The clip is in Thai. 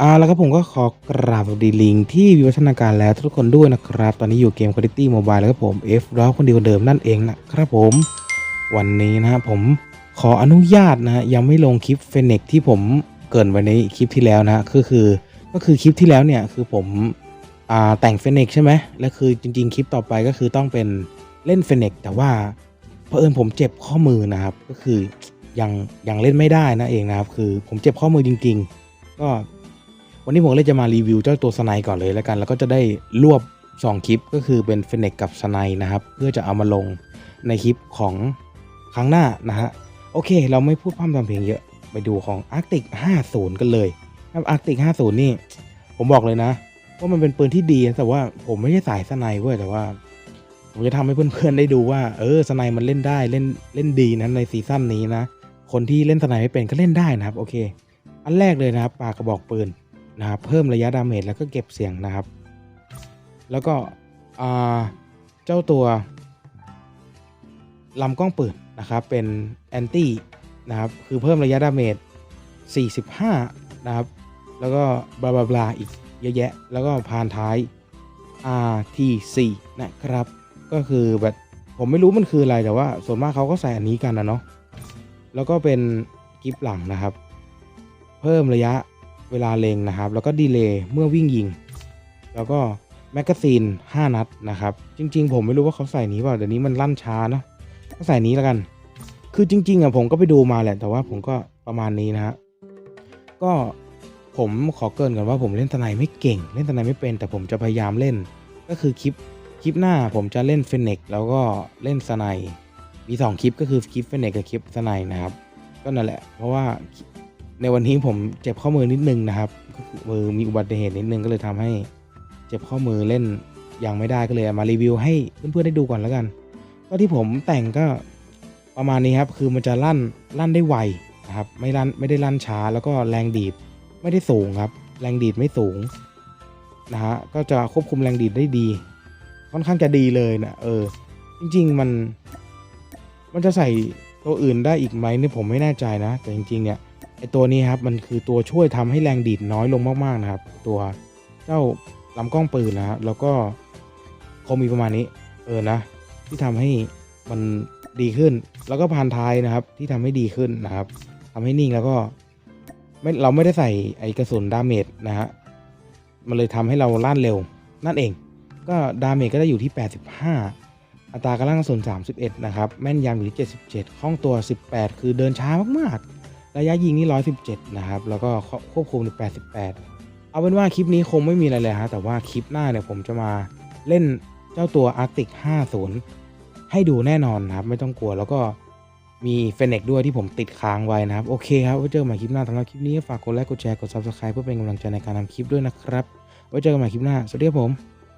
อ่าแล้วครับผมก็ขอกราบสวัสดีลิงที่วิวัฒนาการแล้วทุกคนด้วยนะครับ ตอนนี้อยู่เกม Quality Mobile แล้วครับผม F ร้อคนเดียวเดิมนั่นเองนะครับผม วันนี้นะผมขออนุญาตนะยังไม่ลงคลิปเฟเน็กที่ผมเกินไว้ในคลิปที่แล้วนะคือคือก็คือคลิปที่แล้วเนี่ยคือผมอ่าแต่งเฟเน็กใช่ไหมและคือจริง ๆ คลิปต่อไปก็คือต้องเป็นเล่นเฟเน็กแต่ว่าเผอิญผมเจ็บข้อมือนะครับก็คือยังยังเล่นไม่ได้นะเองนะครับคือผมเจ็บข้อมือจริง ๆ ก็ วันนี้ผมเลยจะมารีวิวเจ้าตัวสไนก่อนเลยแล้วกัน แล้วก็จะได้รวบ 2 คลิปก็คือเป็นเฟเนกกับสไนนะครับ เพื่อจะเอามาลงในคลิปของครั้งหน้านะฮะ โอเค เราไม่พูดพร่ำทำเพลงเยอะ ไปดูของ Arctic 50 กันเลยครับ Arctic 50 นี่ ผมบอกเลยนะ ว่ามันเป็นปืนที่ดีแต่ว่าผมไม่ใช่สายสไนเว้ยแต่ว่า ผมจะทำให้เพื่อนๆได้ดูว่า เออสไนมันเล่นได้เล่นเล่นดีนะในซีซั่นนี้นะ คนที่เล่นสไนไม่เป็นก็เล่นได้นะครับ โอเค อันแรกเลยนะครับปากกระบอกปืน นะครับเพิ่มระยะดาเมจแล้วก็เก็บเสียงนะครับ แล้วก็เจ้าตัวลำกล้องปืนนะครับเป็นแอนตี้นะครับคือเพิ่มระยะดาเมจ45 นะครับ แล้วก็บลาบลาบลาอีกเยอะแยะ แล้วก็พานท้าย RT4 นะครับ ก็คือแบบผมไม่รู้มันคืออะไรแต่ว่า ส่วนมากเขาก็ใส่อันนี้กันนะเนาะแล้วก็เป็นกิฟหลังนะครับ เพิ่มระยะ เวลาเล็งนะครับ แล้วก็ดีเลย์เมื่อวิ่งยิง แล้วก็แมกกาซีน 5 นัดนะครับ จริง ๆ ผมไม่รู้ว่าเขาใส่นี้เปล่าเดี๋ยวนี้มันลั่นช้าเนาะก็ใส่นี้แล้วกัน คือจริง ๆอะผมก็ไปดูมาแหละ แต่ว่าผมก็ประมาณนี้นะฮะ ก็ผมขอเกินก่อนว่าผมเล่นทนายไม่เก่ง เล่นทนายไม่เป็น แต่ผมจะพยายามเล่น ก็คือคลิปคลิปหน้าผมจะเล่นเฟนเน็กแล้วก็เล่นสไนมีสองคลิปก็คือคลิปเฟนเน็กกับคลิปสไนนะครับ ก็นั่นแหละ เพราะว่า ในวันนี้ผมเจ็บข้อมือนิดนึงนะครับมือมีอุบัติเหตุนิดนึงก็เลยทำให้เจ็บข้อมือเล่นยังไม่ได้ก็เลยมารีวิวให้เพื่อนๆได้ดูก่อนแล้วกันก็ที่ผมแต่งก็ประมาณนี้ครับคือมันจะลั่นลั่นได้ไวนะครับไม่ลั่นไม่ได้ลั่นช้าแล้วก็แรงดีดไม่ได้สูงครับ แรงดีดไม่สูงนะฮะก็จะควบคุมแรงดีดได้ดี ค่อนข้างจะดีเลยนะเออ จริง ๆ มัน มันจะใส่ตัวอื่นได้อีกไหมเนี่ยผมไม่แน่ใจนะ แต่จริง ๆ เนี่ย ไอตัวนี้ครับมันคือตัวช่วยทำให้แรงดีดน้อยลงมากๆนะครับ ตัวเจ้าลำกล้องปืนนะฮะแล้วก็คงมีประมาณนี้ เออนะ ที่ทำให้มันดีขึ้น แล้วก็พานท้ายนะครับ ที่ทำให้ดีขึ้นนะครับทำให้นิ่งแล้วก็ไม่เราไม่ได้ใส่ไอกระสุนดาเมจนะฮะมันเลยทำให้เราล่านเร็ว นั่นเอง ก็ดาเมจก็ได้อยู่ที่ 85 อัตรากำลังกระสุน31 นะครับ แม่นยำอยู่ที่ 77คล่องตัว 18 คือเดินช้ามากๆ ระยะยิงนี่117นะครับ แล้วก็ควบคุมใน88เอาเป็นว่าคลิปนี้คงไม่มีอะไรเลยฮะแต่ว่าคลิปหน้าเนี่ยผมจะมาเล่นเจ้าตัว Arctic 50ให้ดูแน่นอนนะครับ ไม่ต้องกลัวแล้วก็มีเฟเน็กด้วยที่ผมติดค้างไว้นะครับ โอเคครับไว้เจอกันใหม่คลิปหน้าสำหรับคลิปนี้ฝากกดไลค์กดแชร์กด Subscribe เพื่อเป็นกำลังใจในการทำคลิปด้วยนะครับไว้เจอกันใหม่คลิปหน้า สวัสดีครับผม